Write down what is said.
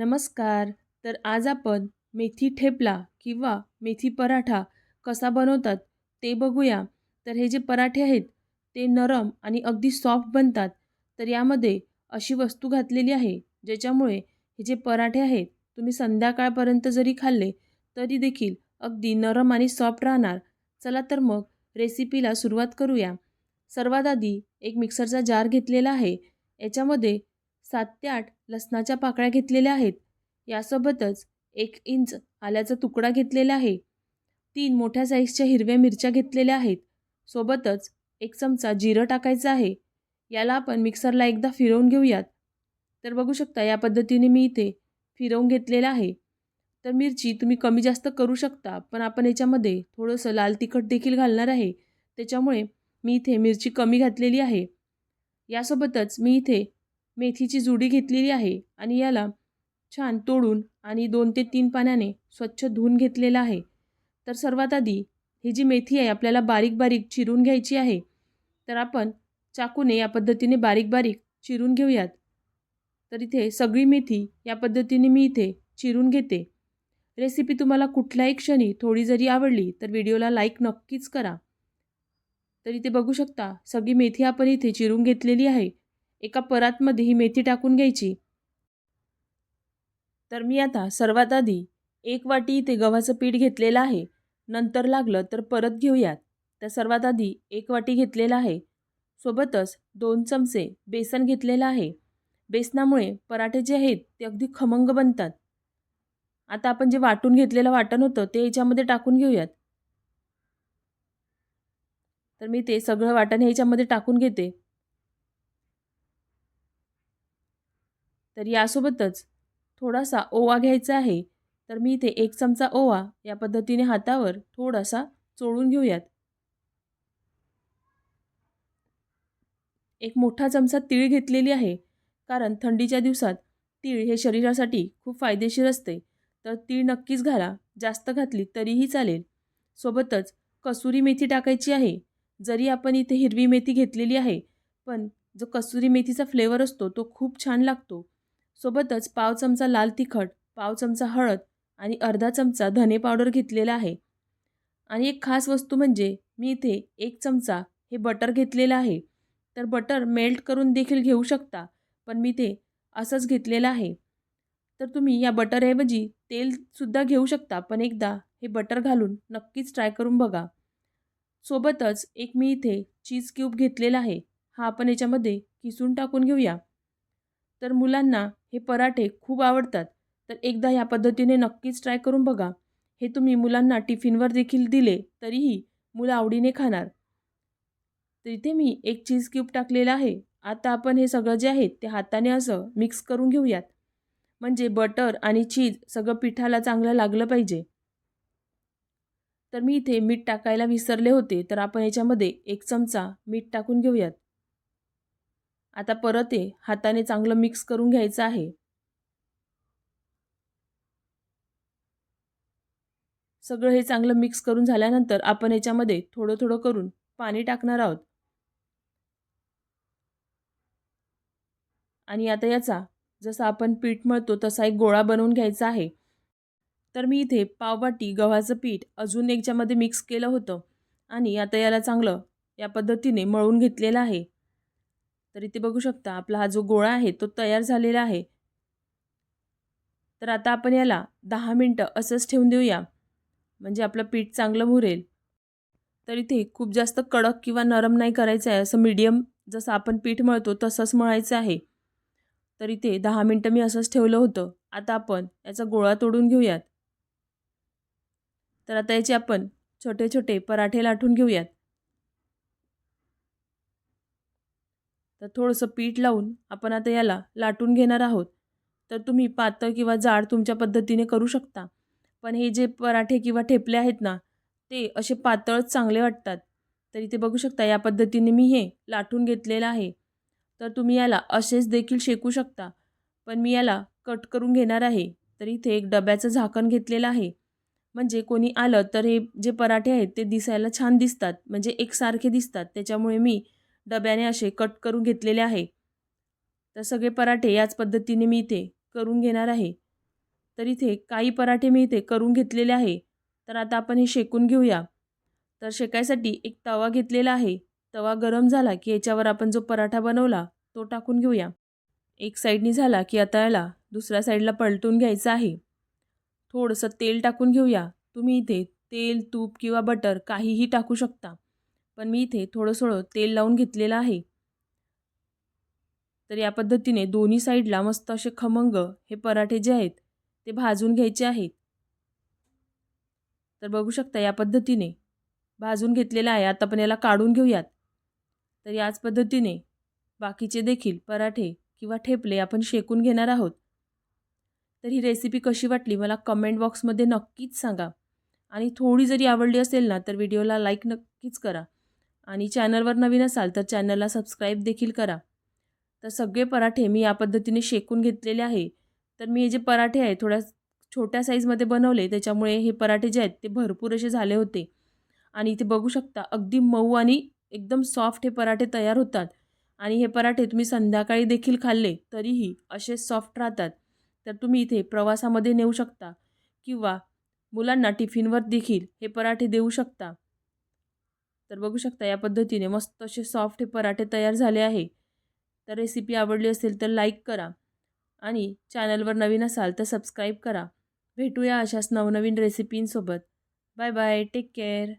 नमस्कार. तर आज आपण मेथी ठेपला किंवा मेथी पराठा कसा बनवतात ते बघूया. तर हे जे पराठे आहेत ते नरम आणि अगदी सॉफ्ट बनतात. तर यामध्ये अशी वस्तू घातलेली आहे ज्याच्यामुळे हे जे पराठे आहेत तुम्ही संध्याकाळपर्यंत जरी खाल्ले तरी देखील अगदी नरम आणि सॉफ्ट राहणार. चला तर मग रेसिपीला सुरुवात करूया. सर्वात आधी एक मिक्सरचा जार घेतलेला आहे. याच्यामध्ये सात ते आठ लसणाच्या पाकळ्या घेतलेल्या आहेत. यासोबतच एक इंच आल्याचा तुकडा घेतलेला आहे. तीन मोठ्या साईजच्या हिरव्या मिरच्या घेतलेल्या आहेत. सोबतच एक चमचा जिरं टाकायचं आहे. याला आपण मिक्सरला एकदा फिरवून घेऊयात. तर बघू शकता या पद्धतीने मी इथे फिरवून घेतलेलं आहे. तर मिरची तुम्ही कमी जास्त करू शकता पण आपण याच्यामध्ये थोडंसं लाल तिखट देखील घालणार आहे. त्याच्यामुळे मी इथे मिरची कमी घातलेली आहे. यासोबतच मी इथे मेथीची जुडी घेतलेली आहे आणि याला छान तोडून आणि दोन ते तीन पाण्याने स्वच्छ धुवून घेतलेलं आहे. तर सर्वात आधी ही जी मेथी आहे आपल्याला बारीक बारीक चिरून घ्यायची आहे. तर आपण चाकूने या पद्धतीने बारीक बारीक चिरून घेऊयात. तर इथे सगळी मेथी या पद्धतीने मी इथे चिरून घेते. रेसिपी तुम्हाला कुठल्याही क्षणी थोडी जरी आवडली तर व्हिडिओला लाईक नक्कीच करा. तर इथे बघू शकता सगळी मेथी आपण इथे चिरून घेतलेली आहे. एका परातमध्ये ही मेथी टाकून घ्यायची. तर मी आता सर्वात आधी एक वाटी इथे गव्हाचं पीठ घेतलेलं आहे. नंतर लागलं तर परत घेऊयात. तर सर्वात आधी एक वाटी घेतलेलं आहे. सोबतच दोन चमचे बेसन घेतलेलं आहे. बेसनामुळे पराठे जे आहेत ते अगदी खमंग बनतात. आता आपण जे वाटून घेतलेलं वाटण होतं ते याच्यामध्ये टाकून घेऊयात. तर मी ते सगळं वाटण ह्याच्यामध्ये टाकून घेते. तर यासोबतच थोडासा ओवा घ्यायचा आहे. तर मी इथे एक चमचा ओवा या पद्धतीने हातावर थोडासा चोळून घेऊयात. एक मोठा चमचा तीळ घेतलेली आहे. कारण थंडीच्या दिवसात तीळ हे शरीरासाठी खूप फायदेशीर असते. तर तीळ नक्कीच घाला. जास्त घातली तरीही चालेल. सोबतच कसुरी मेथी टाकायची आहे. जरी आपण इथे हिरवी मेथी घेतलेली आहे पण जो कसुरी मेथीचा फ्लेवर असतो तो खूप छान लागतो. सोबतच पाव चमचा लाल तिखट पाव चमचा हळद आणि अर्धा चमचा धने पावडर घेतलेला आहे. आणि एक खास वस्तू म्हणजे मी इथे एक चमचा हे बटर घेतलेलं आहे. तर बटर मेल्ट करून देखील घेऊ शकता पण मी ते असंच घेतलेलं आहे. तर तुम्ही या बटरऐवजी तेलसुद्धा घेऊ शकता पण एकदा हे बटर घालून नक्कीच ट्राय करून बघा. सोबतच एक मी इथे चीज क्यूब घेतलेला आहे. हा आपण याच्यामध्ये किसून टाकून घेऊया. तर मुलांना हे पराठे खूप आवडतात. तर एकदा ह्या पद्धतीने नक्कीच ट्राय करून बघा. हे तुम्ही मुलांना टिफिनवर देखील दिले तरीही मुलं आवडीने खाणार. तर इथे मी एक चीज क्यूब टाकलेला आहे. आता आपण हे सगळं जे आहे ते हाताने असं मिक्स करून घेऊयात. म्हणजे बटर आणि चीज सगळं पिठाला चांगलं लागलं पाहिजे. तर मी इथे मीठ टाकायला विसरले होते तर आपण याच्यामध्ये एक चमचा मीठ टाकून घेऊयात. आता परत हे हाताने चांगलं मिक्स करून घ्यायचं आहे. सगळं हे चांगलं मिक्स करून झाल्यानंतर आपण याच्यामध्ये थोडं थोडं करून पाणी टाकणार आहोत. आणि आता याचा जसा आपण पीठ मळतो तसा एक गोळा बनवून घ्यायचा आहे. तर मी इथे पावभाटी गव्हाचं पीठ अजून एकच्यामध्ये मिक्स केलं होतं. आणि आता याला चांगलं या पद्धतीने मळून घेतलेलं आहे. तर इथे बघू शकता आपला हा जो गोळा आहे तो तयार झालेला आहे. तर आता आपण याला दहा मिनटं असंच ठेवून देऊया. म्हणजे आपलं पीठ चांगलं मुरेल. तर इथे खूप जास्त कडक किंवा नरम नाही करायचं आहे. असं मीडियम जसं आपण पीठ मळतो तसंच मळायचं आहे. तर इथे दहा मिनटं मी असंच ठेवलं होतं. आता आपण याचा गोळा तोडून घेऊयात. तर आता याचे आपण छोटे छोटे पराठे लाटून घेऊयात. तर थोडंसं पीठ लावून आपण आता याला लाटून घेणार आहोत. तर तुम्ही पातळ किंवा जाड तुमच्या पद्धतीने करू शकता. पण हे जे पराठे किंवा ठेपले आहेत ना ते असे पातळच चांगले वाटतात. तर इथे बघू शकता या पद्धतीने मी हे लाटून घेतलेलं आहे. तर तुम्ही याला असेच देखील शेकू शकता. पण मी याला कट करून घेणार आहे. तर इथे एक डब्याचं झाकण घेतलेलं आहे. म्हणजे कोणी आलं तर हे जे पराठे आहेत ते दिसायला छान दिसतात. म्हणजे एकसारखे दिसतात. त्याच्यामुळे मी डब्याने असे कट करून घेतलेले आहे. तर सगळे पराठे याच पद्धतीने मी इथे करून घेणार आहे. तर इथे काही पराठे मी इथे करून घेतलेले आहे. तर आता आपण हे शेकून घेऊया. तर शेकायसाठी एक तवा घेतलेला आहे. तवा गरम झाला की याच्यावर आपण जो पराठा बनवला तो टाकून घेऊया. एक साईडनी झाला की आता याला दुसऱ्या साईडला पलटून घ्यायचं आहे. थोडंसं तेल टाकून घेऊया. तुम्ही इथे तेल तूप किंवा बटर काहीही टाकू शकता. पण मी इथे थोडं थोडं तेल लावून घेतलेलं आहे. तर या पद्धतीने दोन्ही साईडला मस्त असे खमंग हे पराठे जे आहेत ते भाजून घ्यायचे आहेत. तर बघू शकता या पद्धतीने भाजून घेतलेलं आहे. आता पण याला काढून घेऊयात. तर याच पद्धतीने बाकीचे देखील पराठे किंवा ठेपले आपण शेकून घेणार आहोत. तर ही रेसिपी कशी वाटली मला कमेंट बॉक्समध्ये नक्कीच सांगा. आणि थोडी जरी आवडली असेल ना तर व्हिडिओला लाईक नक्कीच करा. आणि चॅनलवर नवीन असाल तर चॅनलला सबस्क्राईब देखील करा. तर सगळे पराठे मी या पद्धतीने शेकून घेतलेले आहे. तर मी हे जे पराठे आहे थोड्या छोट्या साईजमध्ये बनवले त्याच्यामुळे हे पराठे जे आहेत ते भरपूर असे झाले होते. आणि इथे बघू शकता अगदी मऊ आणि एकदम सॉफ्ट हे पराठे तयार होतात. आणि हे पराठे तुम्ही संध्याकाळी देखील खाल्ले तरीही असे सॉफ्ट राहतात. तर तुम्ही इथे प्रवासामध्ये नेऊ शकता किंवा मुलांना टिफिनवर देखील हे पराठे देऊ शकता. तर बघू शकता या पद्धतीने मस्त असे सॉफ्ट हे पराठे तयार झाले आहे. तर रेसिपी आवडली असेल तर लाईक करा आणि चॅनलवर नवीन असाल तर सबस्क्राईब करा. भेटूया अशाच नवनवीन रेसिपींसोबत बाय बाय टेक केअर